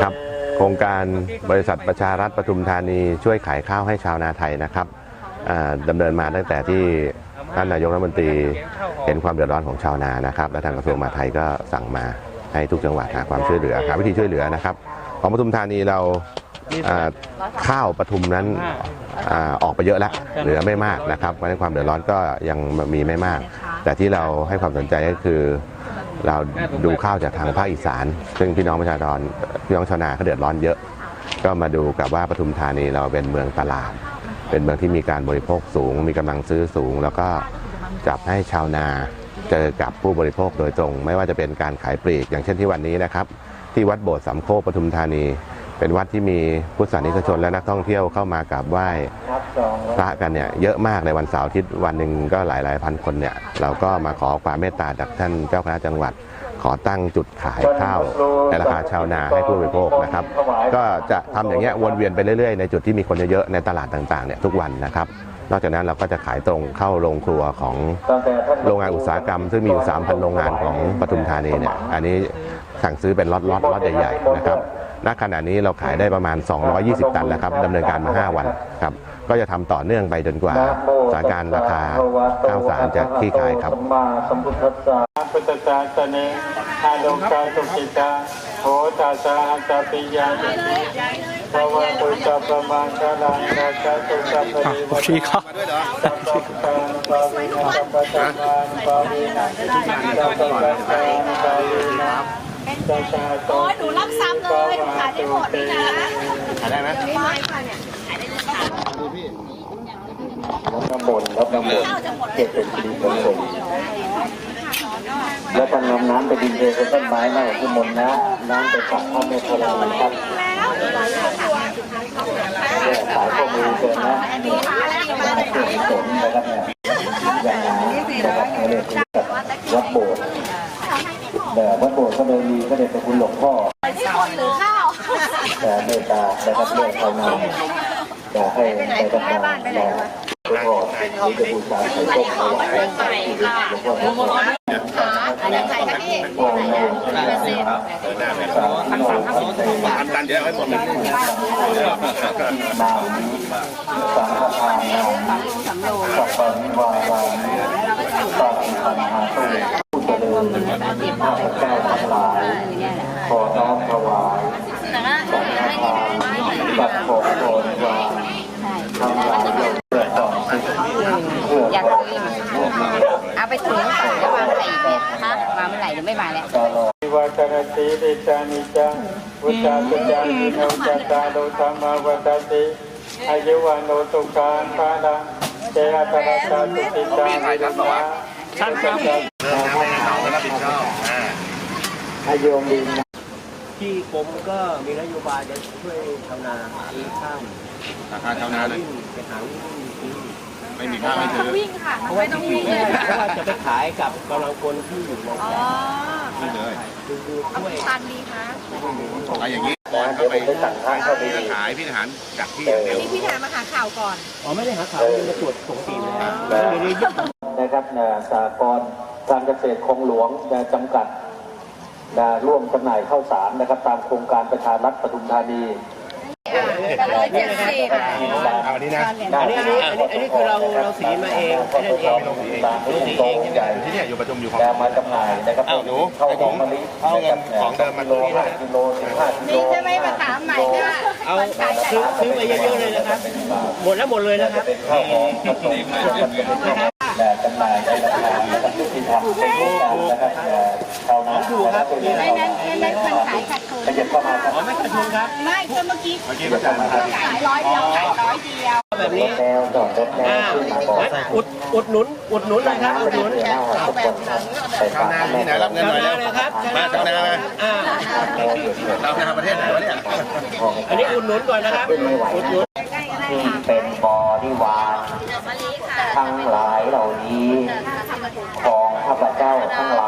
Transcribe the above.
ครับโครงการบริษัทประชารัฐปทุมธานีช่วยขายข้าวให้ชาวนาไทยนะครับอ่าดำเนินมาตั้งแต่ที่ท่านนายกรัฐมนตรีเห็นความเดือดร้อนของชาวนานะครับ และทางกระทรวงมหาดไทยก็สั่งมาให้ทุกจังหวัดหาความช่วยเหลือหาวิธีช่วยเหลือนะครับ ของปทุมธานีเราข้าวปทุมนั้นอออกไปเยอะแล้วเหลือไม่มากนะครับเพราะฉะนั้นความเดือดร้อนก็ยังมีไม่มาก แต่ที่เราให้ความสนใจก็คือ เราดูข้าวจากทางภาคอีสาน ซึ่งพี่น้องประชาชนพี่น้องชาวนาเขาเดือดร้อนเยอะ ก็มาดูกับว่าปทุมธานีเราเป็นเมืองตลาด เป็นเมืองที่มีการบริโภคสูง มีกำลังซื้อสูง แล้วก็จับให้ชาวนาเจอกับผู้บริโภคโดยตรง ไม่ว่าจะเป็นการขายปลีก อย่างเช่นที่วันนี้นะครับ ที่วัดโบสถ์สามโคกปทุมธานี เป็นวัดที่มีพุทธศาสนิกชนและนักท่องเที่ยวเข้ามากราบไหว้พระกันเนี่ยเยอะมากในวันเสาร์อาทิตย์วันหนึ่งก็หลายหลายๆพันคนเนี่ยเราก็มาขอความเมตตาจากท่านเจ้าคณะจังหวัด ขอตั้งจุดขายข้าวในราคาชาวนาให้ผู้บริโภคนะครับ ก็จะทำอย่างเงี้ยวนเวียนไปเรื่อยๆในจุดที่มีคนเยอะๆในตลาดต่างๆเนี่ยทุกวันนะครับนอกจากนั้นเราก็จะขายตรงเข้าโรงครัวของโรงงานอุตสาหกรรม ซึ่งมีอยู่ 3,000 โรงงานของปทุมธานีเนี่ยอันนี้สั่งซื้อเป็นล็อตๆล็อตใหญ่ๆนะครับ ณขณะนี้เราขายได้ประมาณ 220 ตันแล้วครับดำเนินการมา 5 วันครับก็จะทำต่อเนื่องไปจนกว่าสถานการณ์ราคาข้าวสารจะคลี่คลายครับสัมมาสัมพุทธัสสะพุทธศาสนาอาโลกาสุขิตาโหตัสสะหัตถปิยานิภวะตุสัพพมังคลังราชาตุสัพพะริวัติสัพพะ ทานภาวินาสัพพะทานภาวินาสัพพะทานภาวินาสัพพะโอ้ยหนูรับซ้ำเลยขายได้หมดเลยนะขายได้ไหมน้ำมนต์ครับน้ำมนต์เก็บเป็นสิริมงคลแล้วก็นำน้ำไปดินเทบนต้นไม้หน้าที่มนต์นะ น้ำไปปักพระเมตตาครับเนี่ยสายข้อมือเกินนะเกิดสนนะครับเนี่ยอย่างนี้นะครับเขาเรียกวัดโบสถ์แต่วัดโบสถ์ก็เลยมีพระเดชพระคุณหลวงพ่อ ที่คนหรือข้าว แต่เมตตา นะครับเรื่องภาวนาอยากให้ไปทำงานนะหลวงพ่อนี่จะบูชาไข่ต้มถวายหลวงพ่ออันนี้ใครคะพี่โอ้โหสามตันเยอะให้หมดเลยนามสังฆทานนามสัพพนิวารานิสัพพันหาตุผู้เจริญข้าพเจ้าทั้งหลาย ขอน้อมถวายสังฆทานสัพพะโพธิวาทั้งหลายเพื่อต่อสิ่งเพื่อ อยาก ต่อ ซื้อ เอาไปถึงก่อนแล้ววางไข่อีกเนี่ยฮะมาเมื่อไหร่เดี๋ยวไม่มาแล้วตลอดวัตรติเดชานิจังวุตตาสุจาริโนจัตตาโลธรรมาวัตติอายุวันโนตุขังภาลังเจอาตระตาสุติตาวิริยะท่านครับอายุมินที่กรมก็มีนโยบายจะช่วยชาวนาซื้อข้าวราคาชาวนาเลยไปหาวิ่งซื้อ ไม่มีข้าวไม่ซื้อวิ่งค่ะเพราะว่าจริงๆเนี่ยเพราะว่าจะไปขายกับกำลังคนที่อยู่ในอ๋อนี่เลยคือคือเอาช่วยตันดีคะอะไรอย่างนี้นะเดี๋ยวผมจะสั่งทางเข้าไปขายพี่ทหารจากที่อย่างเดียว นี่พี่แถมมาหาข่าวก่อน อ๋อไม่ได้หาข่าวมันมาตรวจปกติเลยนะไม่ได้ยึดนะครับนะสากรณ์การเกษตรคลองหลวงนะจำกัดนะร่วมจำหน่ายข้าวสารนะครับ ตามโครงการประชารัฐปทุมธานี ค่ะแต่ร้อยเจ็ดสิบเอานี้นะ อันนี้อันนี้อันนี้อันนี้คือเราเราสีมาเองแค่นั้เองลงสีตามที่ตรงใหญ่ที่เนี่ยอยู่ประชุมอยู่ของมาจำหน่ายนะครับอ้าวหนูเข้าไอ้ของมะลิเอาเงินของเดิมมากิโลห้ากิโลสิบห้ากิโลนี่ใช่ไหมมาถามใหม่ค่ะเอาซื้อซื้อมาเยอะๆเลยนะครับ หมดแล้วหมดเลยนะครับเข้าวหอมผสมแต่จำหน่ายในราคาที่ทำเป็นโครงการนะครับแต่ชาวนาถูกครับไม่นั้นไม่นั้นมันขายขาดทุน ขยับเข้ามาครับอ๋อไม่ขาดทุนครับ ไม่คือเมื่อกี้เมื่อกี้ประชาชนขายร้อยเดียวขายร้อยเดียวแบบนี้แล้วจอดรถแล้วอ่าขึ้นมาบอกงั้นอุดอุดหนุนอุดหนุนเลยครับอุดหนุนเอาแบบนั้นชาวนาที่ไหนรับเงินชาหวน่อยนาแล้วเลยครับมาชาวนามาอ่าชาวนาประเทศไหนวะเนี่ยอันนี้อุดหนุนก่อนนะครับอุดหนุนที่เป็นบริวารทั้งหลายเหล่านี้ของข้าพเจ้าทั้งห